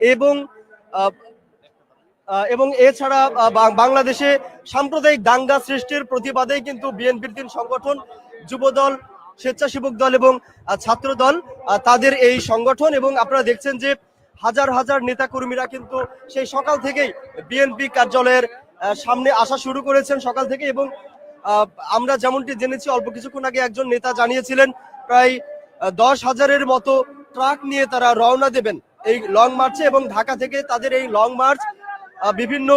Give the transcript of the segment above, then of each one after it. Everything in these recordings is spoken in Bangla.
এবং এবং এছাড়া বাংলাদেশে সাম্প্রদায়িক দাঙ্গা সৃষ্টির প্রতিবাদে কিন্তু বিএনপির তিন সংগঠন, যুবদল, স্বেচ্ছাসেবক দল এবং ছাত্র দল তাদের এই সংগঠন এবং আপনারা দেখছেন যে হাজার হাজার নেতাকর্মীরা কিন্তু সেই সকাল থেকেই বিএনপি কার্যালয়ের সামনে আসা শুরু করেছেন সকাল থেকে এবং আমরা যেমনটি জেনেছি, অল্প কিছুক্ষণ আগে একজন নেতা জানিয়েছিলেন, প্রায় দশ হাজারের মতো ট্রাক নিয়ে তারা রওনা দেবেন। এই লং মার্চে এবং ঢাকা থেকে তাদের এই লং মার্চ বিভিন্ন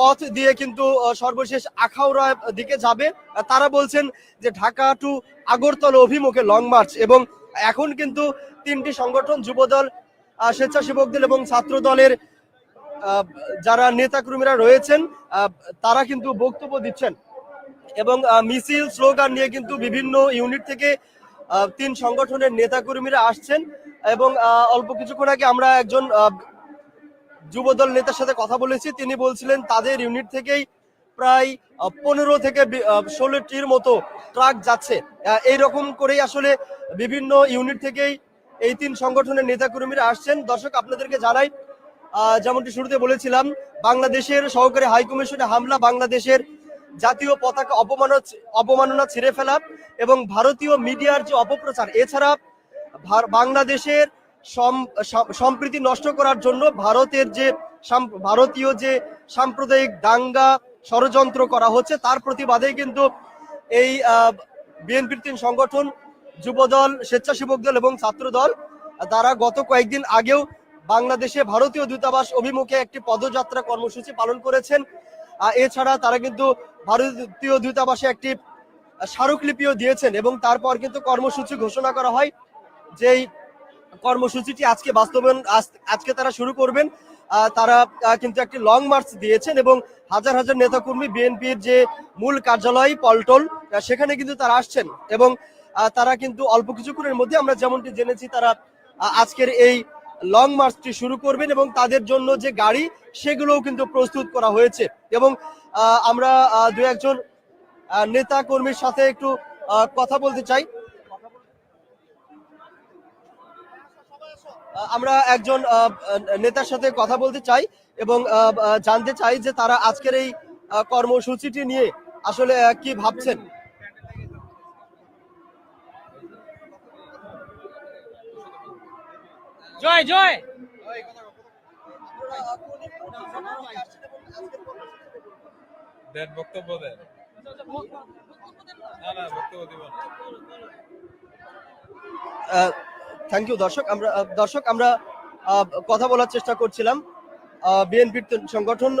পথ দিয়ে কিন্তু সর্বশেষ আখাউড়া দিকে যাবে। তারা বলছেন যে ঢাকা টু আগরতলা অভিমুখে লং মার্চ এবং এখন কিন্তু তিনটি সংগঠন, যুবদল স্বেচ্ছাসেবক দল এবং ছাত্র দলের যারা নেতাকর্মীরা রয়েছেন তারা কিন্তু বক্তব্য দিচ্ছেন। এবং মিছিল, স্লোগান নিয়ে কিন্তু বিভিন্ন ইউনিট থেকে তিন সংগঠনের নেতাকর্মীরা আসছেন। এবং অল্প কিছুক্ষণ আগে আমরা একজন যুবদল নেতার সাথে কথা বলেছি। তিনি বলছিলেন তাদের ইউনিট থেকেই প্রায় পনেরো থেকে ষোলোটির মতো ট্রাক যাচ্ছে। আহ, এইরকম করেই আসলে বিভিন্ন ইউনিট থেকেই এই তিন সংগঠনের নেতাকর্মীরা আসছেন। দর্শক আপনাদেরকে জানাই যেমনটি শুরুতে বলেছিলাম বাংলাদেশের সহকারী হাইকমিশনে হামলা বাংলাদেশের জাতীয় পতাকা অপমাননা অপমাননা ছিঁড়ে ফেলা এবং ভারতীয় মিডিয়ার যে অপপ্রচার এছাড়া বাংলাদেশের সম- সম- সম্প্রীতি নষ্ট করার জন্য ভারতের যে ভারতীয় যে সাম্প্রদায়িক দাঙ্গা ষড়যন্ত্র করা হচ্ছে, তার প্রতিবাদে কিন্তু এই বিএনপির তিন সংগঠন, যুবদল, স্বেচ্ছাসেবক দল এবং ছাত্র দল তারা গত কয়েকদিন আগেও বাংলাদেশে ভারতীয় দূতাবাস অভিমুখে একটি পদযাত্রা কর্মসূচি পালন করেছেন। এছাড়া তারা কিন্তু ভারতীয় দূতাবাসে একটি স্মারকলিপিও দিয়েছেন এবং তারপর কিন্তু কর্মসূচি ঘোষণা করা হয়। যেই কর্মসূচিটি আজকে বাস্তবায়ন, আজ- আজকে তারা শুরু করবেন তারা কিন্তু একটি লং মার্চ দিয়েছেন এবং হাজার হাজার নেতাকর্মী বিএনপির যে মূল কার্যালয় পল্টল সেখানে কিন্তু তারা আসছেন এবং তারা কিন্তু অল্প কিছুক্ষণের মধ্যে আমরা যেমনটি জেনেছি তারা আজকের এই লং মার্চটি শুরু করবেন এবং তাদের জন্য যে গাড়ি সেগুলোও কিন্তু প্রস্তুত করা হয়েছে এবং আমরা দু একজন নেতা কর্মীর সাথে একটু কথা বলতে চাই। আমরা একজন আহ, নেতার সাথে কথা বলতে চাই এবং জানতে চাই যে তারা আজকের এই কর্মসূচিটি নিয়ে আসলে কি ভাবছেন? জয় জয়! দেন বক্তব্য দেন। না না বক্তব্য দিব না। থ্যাংক ইউ দর্শক। আমরা দর্শক, আমরা কথা বলার চেষ্টা করছিলাম। বিএনপির সংগঠন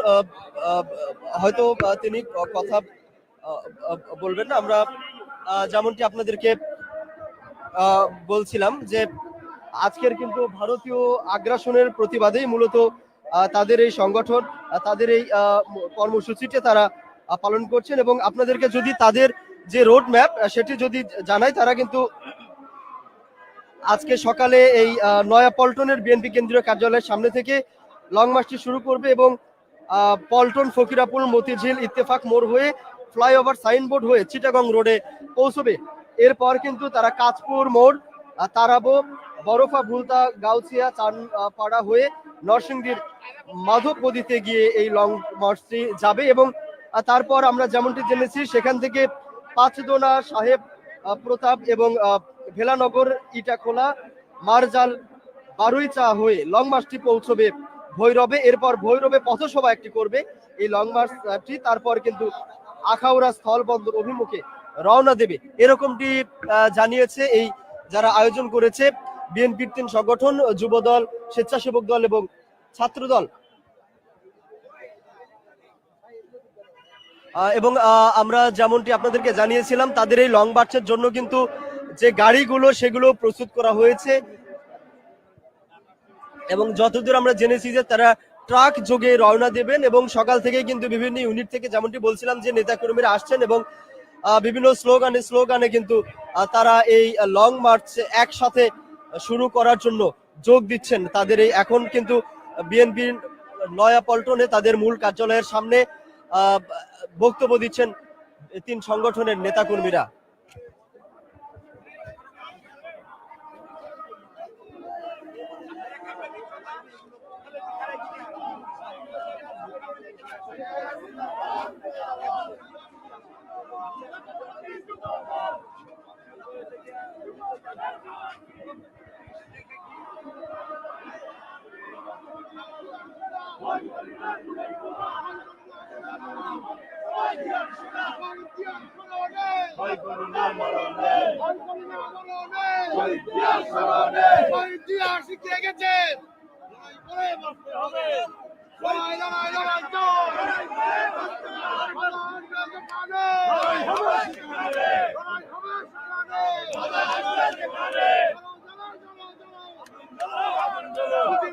হয়তো তিনি কথা বলবেন না। আমরা যেমনটি আপনাদেরকে বলছিলাম যে, আজকের কিন্তু ভারতীয় আগ্রাসনের প্রতিবাদেই মূলত তাদের এই সংগঠন তাদের এই কর্মসূচিটি তারা পালন করছেন এবং আপনাদেরকে যদি তাদের যে রোড ম্যাপ সেটি যদি জানাই, তারা কিন্তু আজকে সকালে এই নয়া পল্টনের বিএনপি কেন্দ্রীয় কার্যালয়ের সামনে থেকে লং মার্চটি শুরু করবে এবং পল্টন ফকিরাপুর মতিঝিল, ইত্তেফাক মোড় হয়ে ফ্লাইওভার সাইনবোর্ড হয়ে চিটাগং রোডে পৌঁছবে। এরপর কিন্তু তারা কাঁচপুর মোড় তারাবো, বরফা, ভুলতা, গাউছিয়া পাড়া হয়ে নরসিংদীর মাধব নদীতে গিয়ে এই লং মার্চটি যাবে এবং তারপর আমরা যেমনটি জেনেছি সেখান থেকে পাঁচদোনা সাহেব প্রতাপ এবং ভেলানগর, ইটাখোলা, মারজাল বারুই চা হয়ে লং মার্চটি পৌঁছবে ভৈরবে। এরপর ভৈরবে পথসভা একটি করবে। এই লং মার্চটি তারপর কিন্তু আখাউড়া স্থল বন্দর অভিমুখে রওনা দেবে। এরকমটি জানিয়েছে এই যারা আয়োজন করেছে বিএনপির তিন সংগঠন, যুবদল, স্বেচ্ছাসেবক দল এবং ছাত্র দল এবং আমরা যেমনটি আপনাদেরকে জানিয়েছিলাম, তাদের এই লং মার্চের জন্য কিন্তু যে গাড়িগুলো সেগুলো প্রস্তুত করা হয়েছে এবং যতদূর আমরা জেনেছি যে তারা ট্রাক যোগে রওনা দেবেন এবং সকাল থেকে কিন্তু বিভিন্ন ইউনিট থেকে যেমনটি বলছিলাম যে নেতাকর্মীরা আসছেন এবং বিভিন্ন স্লোগানে স্লোগানে কিন্তু তারা এই লং মার্চ একসাথে শুরু করার জন্য যোগ দিচ্ছেন তাদের এই, এখন কিন্তু বিএনপির নয়া পল্টনে তাদের মূল কার্যালয়ের সামনে বক্তব্য দিচ্ছেন তিন সংগঠনের নেতাকর্মীরা ইতিহাস শিখিয়ে গেছে লড়াই করে বাঁচতে হবে লড়াই লড়াই লড়াই চল লড়াই হবে সেখানে লড়াই হবে সেখানে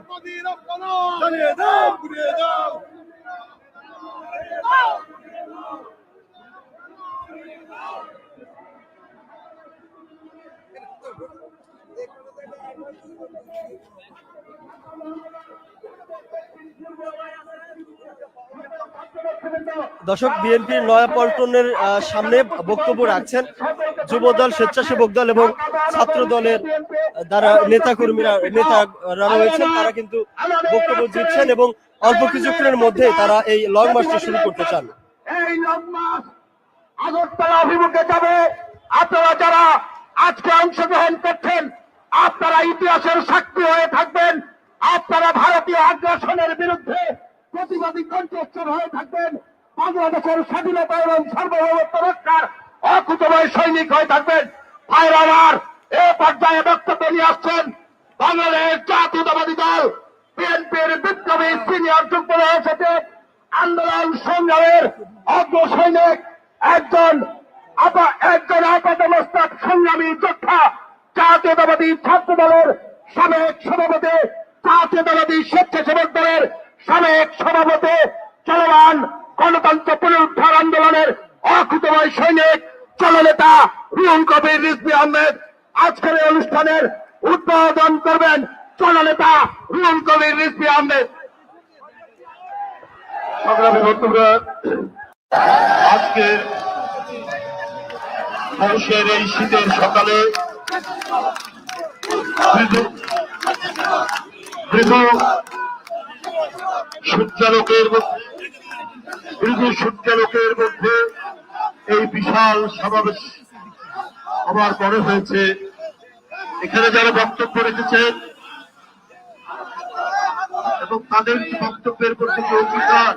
প্রতি রক্ত চালিয়ে দাও ঘুরিয়ে দাও দর্শক, বিএনপির নয়াপল্টনের সামনে বক্তব্য রাখছেন যুবদল, স্বেচ্ছাসেবক দল এবং ছাত্র দলের দ্বারা নেতাকর্মীরা নেতারা রয়েছেন, তারা কিন্তু বক্তব্য দিচ্ছেন এবং অল্প কিছুক্ষণের মধ্যে তারা এই লং মার্চটি শুরু করতে চান। আপনারা যারা আজকে অংশগ্রহণ করছেন, আপনারা ইতিহাসের সাক্ষী হয়ে থাকবেন। আপনারা ভারতীয় আগ্রাসনের বিরুদ্ধে প্রতিবাদী কণ্ঠস্বর হয়ে থাকবেন। বাংলাদেশের স্বাধীনতা এবং সার্বভৌমত্ব রক্ষার অকুতময় সৈনিক হয়ে থাকবেন। ভাইরা আমার, এ পর্যায়ে বক্তব্য নিয়ে আসছেন বাংলাদেশ জাতীয়তাবাদী দল, বিএনপির বিপ্লবী সিনিয়র যুগ্ম মহাসচিব আন্দোলন সংগ্রামের অগ্র সৈনিক, একজন একজন আপাতমস্তক সংগ্রামী যোদ্ধা, জাতীয়তাবাদী ছাত্র দলের সাবেক সভাপতি, জাতীয়তাবাদী স্বেচ্ছাসেবক দলের সাবেক সভাপতি, চলমান গণতন্ত্র পুনরুদ্ধার আন্দোলনের অকুতময় সৈনিক জননেতা রুহুল কবির রিজভি আহমেদ আজকের অনুষ্ঠানের উদ্বোধন করবেন জননেতা রুহুল কবির রিজভি আহমেদ। সংগ্রামী আজকে মানুষের এই শীতের সকালে সূর্যালোকের মধ্যে মৃদু সূর্যালোকের মধ্যে এই বিশাল সমাবেশ আমার মনে হয়েছে। এখানে যারা বক্তব্য রেখেছেন এবং তাদের বক্তব্যের প্রতি অঙ্গীকার,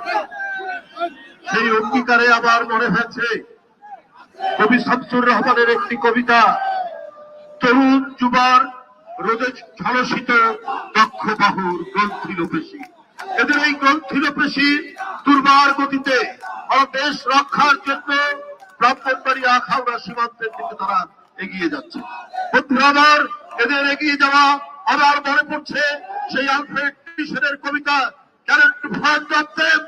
সেই অঙ্গীকারে আমার মনে হয়েছে, কবি শামসুর রহমানের একটি কবিতা, তরুণ যুবার রোদে ঝলসিত দক্ষ বাহুর গ্রন্থিল পেশি এদের এই গ্রন্থিল পেশি দুর্বার গতিতে দেশ রক্ষার জন্য ব্রাহ্মণবাড়ি আখাউড়া সীমান্তের দিকে তারা এগিয়ে যাচ্ছে। আমার এদের এগিয়ে যাওয়া আবার মনে পড়ছে সেই আলফ্রেড মিশনের কবিতা cannon front of them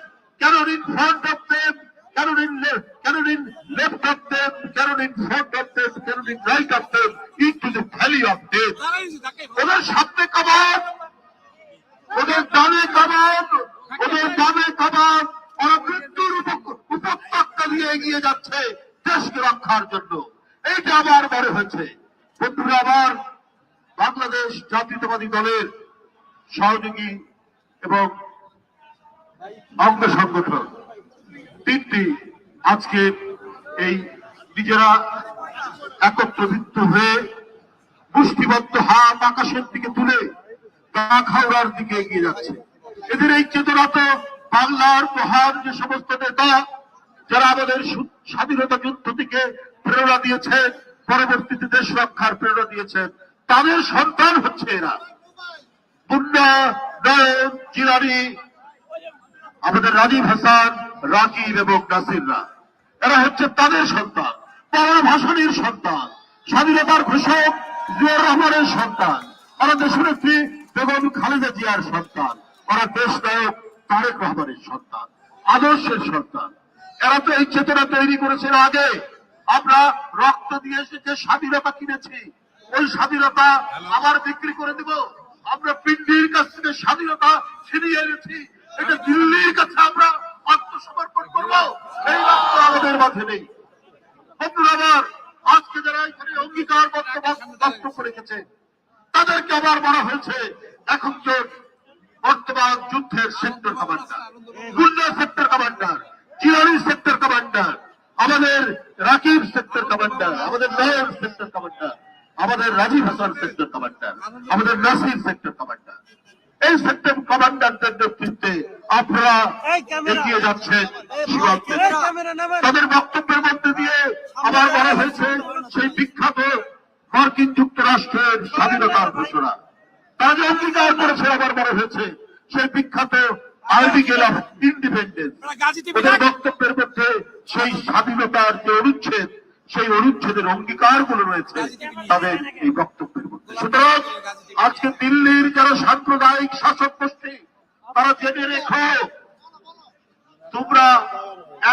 cannon in front of them cannon in cannon in left of them cannon in front of them cannon in right of them into the valley of death ওদের সামনে কামান ওদের ডানে কামান ওদের ডানে কামান ওরা মৃত্যুর উপত্যকা দিয়ে এগিয়ে যাচ্ছে দেশকে রক্ষার জন্য। এইটা আমার মনে হয়েছে। বন্ধুরা, আমার বাংলাদেশ জাতীয়তাবাদী দলের সহযোগী এবং অঙ্গ সংগঠন তিনটি আজকে এই নিজেরা একত্রিত হয়ে মুষ্টিবদ্ধ হাত আকাশের দিকে তুলে খাওয়ার দিকে এগিয়ে যাচ্ছে। এদের এই চেতনা তো বাংলার মহান যে সমস্ত নেতা, যারা আমাদের স্বাধীনতা যুদ্ধ থেকে প্রেরণা দিয়েছেন, পরবর্তীতে দেশ রক্ষার প্রেরণা দিয়েছেন, তাদের সন্তান হচ্ছে এরা। মুন্না, নয়ন জিরানি আমাদের রাজীব হাসান রাকিব এবং নাসিররা, এরা হচ্ছে তাদের সন্তান বাংলা ভাষণীর সন্তান, স্বাধীনতার ঘোষক জিয়াউর রহমানের সন্তান। ওরা দেশনেত্রী বেগম খালেদা জিয়ার সন্তান। ওরা দেশ নায়ক তারেক রহমানের সন্তান, আদর্শের সন্তান। এরা তো এই চেতনা তৈরি করেছিল আগে। আমরা রক্ত দিয়ে এসে যে স্বাধীনতা কিনেছি। ওই স্বাধীনতা আবার বিক্রি করে দিব। আমরা পিন্ডির কাছ থেকে স্বাধীনতা ছিনিয়ে এনেছি। এটা দিল্লির কাছে আমরা আত্মসমর্পণ করব। এই রক্ত আমাদের মাঝে নেই। বন্ধুরা আজকে যারা এখানে অঙ্গীকার বক্তব্য রেখেছে তাদেরকে আবার বলা হয়েছে এখন যে বর্তমান যুদ্ধের সেক্টর কমান্ডার গুন্ডা সেক্টর কমান্ডার চিরারি সেক্টর কমান্ডার আমাদের রাকিব সেক্টর কমান্ডার আমাদের নয়ন সেক্টর কমান্ডার আমাদের রাজীব হাসান সেক্টর কমান্ডার আমাদের নাসির সেক্টর কমান্ডার। এই সেক্টর কমান্ডারদের নেতৃত্বে আপনারা এগিয়ে যাচ্ছেন তাদের বক্তব্যের মধ্যে দিয়ে আবার মনে হয়েছে সেই বিখ্যাত মার্কিন যুক্তরাষ্ট্রের স্বাধীনতার ঘোষণা। তারা যে অঙ্গীকার করেছে আমার মনে হয়েছে সেই বিখ্যাত আর্টিকেল অফ ইন্ডিপেন্ডেন্স। বক্তব্যের মধ্যে সেই স্বাধীনতার যে অনুচ্ছেদ সেই অনুচ্ছেদের অঙ্গীকারগুলো রয়েছে তাদের এই বক্তব্যের মধ্যে। সুতরাং আজকে দিল্লির যারা সাম্প্রদায়িক শাসক গোষ্ঠী তারা জেনে রেখো তোমরা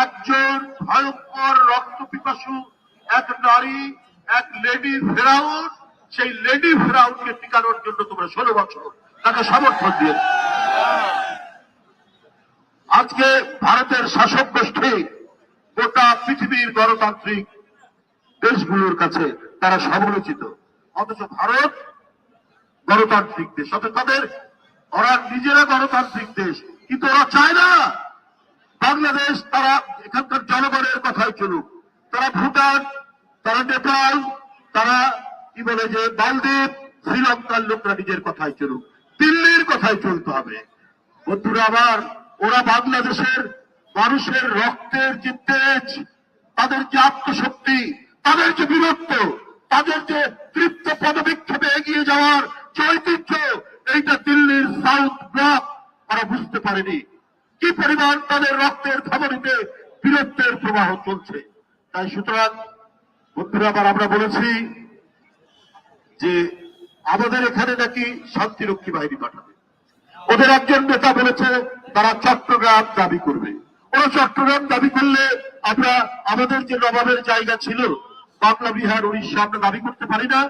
একজন ভয়ঙ্কর রক্ত পিপাসু এক নারী এক লেডি ফেরাউন, সেই লেডি ফেরাউনকে টিকানোর জন্য তোমরা ষোলো বছর তাকে সমর্থন দিয়ে আজকে ভারতের শাসক গোষ্ঠী গোটা পৃথিবীর গণতান্ত্রিক দেশগুলোর কাছে তারা সমালোচিত। অথচ ভারত গণতান্ত্রিক দেশ অথচ তাদের, ওরা নিজেরা গণতান্ত্রিক দেশ, কিন্তু ওরা চায় না বাংলাদেশ তারা এখানকার জনগণের কথাই চলুক। তারা ভুটান তারা নেপাল তারা, কি বলে যে, মালদ্বীপ, শ্রীলঙ্কার লোকরা নিজের কথাই চলুক। দিল্লির কথাই চলতে হবে। বন্ধুরা আবার ওরা বাংলাদেশের মানুষের রক্তের যে তেজ, তাদের যে আত্মশক্তি, তাদের যে বীরত্ব, তাদের যে তৃপ্ত পদবিক্ষেপে এগিয়ে যাওয়ার যে ঐতিহ্য, এইটা দিল্লির সাউথ ব্লক তারা বুঝতে পারেনি। কি পরিমাণ তাদের রক্তের ধমনীতে বীরত্বের প্রবাহ চলছে। তাই সুতরাং আবার আমরা বলেছি যে আমাদের এখানে নাকি শান্তিরক্ষী বাহিনী পাঠাবে। ওদের একজন নেতা বলেছে তারা চট্টগ্রাম দাবি করবে। ওরা চট্টগ্রাম দাবি করলে আমরা আমাদের যে নবাবের জায়গা ছিল বাংলা বিহার উড়িষ্যা আমরা দাবি করতে পারি না।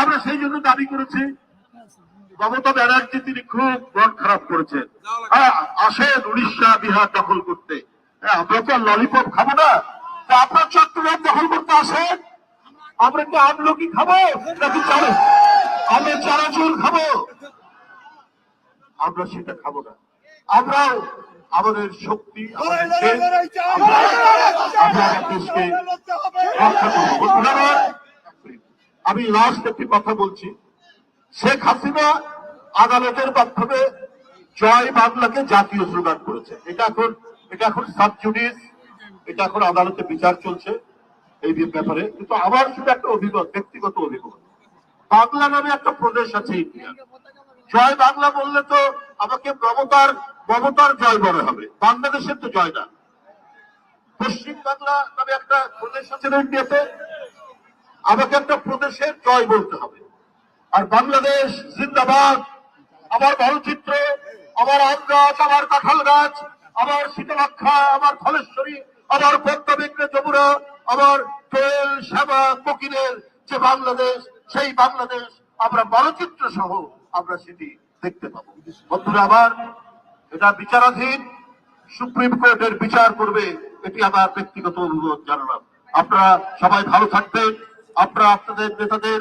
আমরা সেই জন্য দাবি করেছি। মমতা ব্যানার্জি তিনি খুব মন খারাপ করেছেন। হ্যাঁ, আসেন উড়িষ্যা বিহার দখল করতে। হ্যাঁ, আমরা তো ললিপপ খাব না। আপনার চট্টগ্রাম দখল করতে আসেন আমরা কি আমলকি খাব নাকি চালু আমরা চানাচুর খাব? আমরা সেটা খাব না। আমরাও আমাদের শক্তি আমি লাস্ট একটি কথা বলছি। শেখ হাসিনা আদালতের মাধ্যমে জয় বাংলাকে জাতীয় স্লোগান করেছে। এটা এখন এটা এখন সাবজুডিস এটা এখন আদালতে বিচার চলছে এই ব্যাপারে। কিন্তু আমার শুধু একটা অভিমত ব্যক্তিগত অভিমত বাংলা নামে একটা প্রদেশ আছে জয় বাংলা বললে তো আমাকে মমতার মমতার জয় মনে হবে। বাংলাদেশের তো জয় না। পশ্চিম বাংলা নামে একটা প্রদেশ আছে ইন্ডিয়াতে? আমাকে একটা প্রদেশের জয় বলতে হবে। আর বাংলাদেশ জিন্দাবাদ। আমার মানচিত্র, আমার আম গাছ, আমার কাঁঠাল গাছ, আমার শীতলাক্ষা, আমার ফলেশ্বরী আমার পদ্মবিগ্রে যমুনা, আমার দোয়েল শ্যামা কোকিলের যে বাংলাদেশ, সেই বাংলাদেশ আমরা মানচিত্র সহ আমরা সেটি দেখতে পাবো। বন্ধুরা আবার এটা বিচারাধীন, সুপ্রিম কোর্টের বিচার করবে, এটি আমার ব্যক্তিগত অনুরোধ জানালাম। আপনারা সবাই ভালো থাকবেন। আপনারা আপনাদের নেতাদের